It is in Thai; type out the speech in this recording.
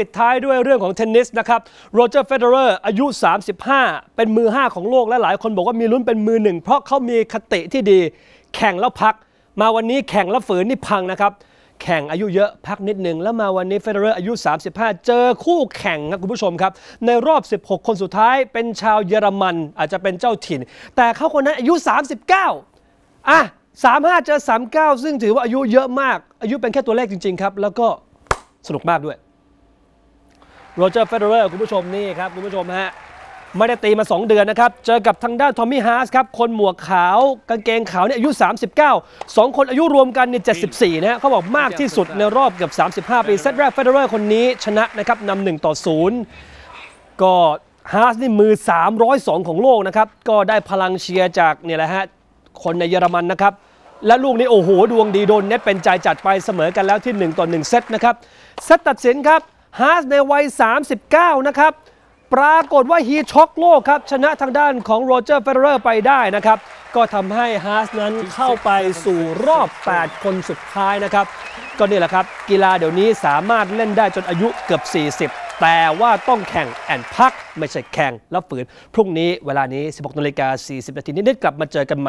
ปิดท้ายด้วยเรื่องของเทนนิสนะครับโรเจอร์เฟเดอร์อายุ 35 เป็นมือ 5 ของโลกและหลายคนบอกว่ามีลุ้นเป็นมือหนึ่งเพราะเขามีคติที่ดี แข่งแล้วพัก มาวันนี้แข่งแล้วฝืนนี่พังนะครับแข่งอายุเยอะพักนิดหนึ่งแล้วมาวันนี้เฟเดอร์อายุ 35 เจอคู่แข่งครับคุณผู้ชมครับ ในรอบ 16 คนสุดท้ายเป็นชาวเยอรมันอาจจะเป็นเจ้าถิ่น แต่เขาคนนั้นอายุ 39 อะ 35 เจอ 39 ซึ่งถือว่าอายุเยอะมาก อายุเป็นแค่ตัวเลขจริง ๆ ครับ แล้วก็สนุกมากด้วย โรเจอร์เฟเดอร์คุณผู้ชมนี่ครับคุณผู้ชมฮะไม่ได้ตีมา 2 เดือนนะครับ เจอกับทางด้านทอมมี่ฮาร์สครับ คนหมวกขาวกางเกงขาวเนี่ยอายุ 39 2 คนอายุรวมกันเนี่ย74นะฮะเขาบอกมากที่สุดในรอบเกือบ 35 ปี เซตแรกเฟเดอร์คนนี้ชนะนะครับนำ1ต่อ 0 ก็ฮาร์สนี่มือ 302 ของโลกนะครับ ก็ได้พลังเชียร์จากเนี่ยแหละฮะคนในเยอรมันนะครับ และลูกนี้โอ้โห ดวงดีโดนเน็ตเป็นใจจัดไปเสมอกันแล้วที่ 1 ต่อ 1 เซตนะครับ เซตตัดสินครับ ฮาร์สในวัย 39 นะครับ ปรากฏว่าฮีช็อกโลกครับ ชนะทางด้านของโรเจอร์เฟเดอร์ไปได้นะครับ ก็ทำให้ฮาร์สนั้นเข้าไปสู่รอบ 8 คนสุดท้ายนะครับ ก็นี่แหละครับ กีฬาเดี๋ยวนี้สามารถเล่นได้จนอายุเกือบ 40แต่ว่าต้องแข่งแอนพัก ไม่ใช่แข่งแล้วฝืน พรุ่งนี้เวลานี้ 16นาฬิกา40นาทีนิดๆกลับมาเจอกันใหม่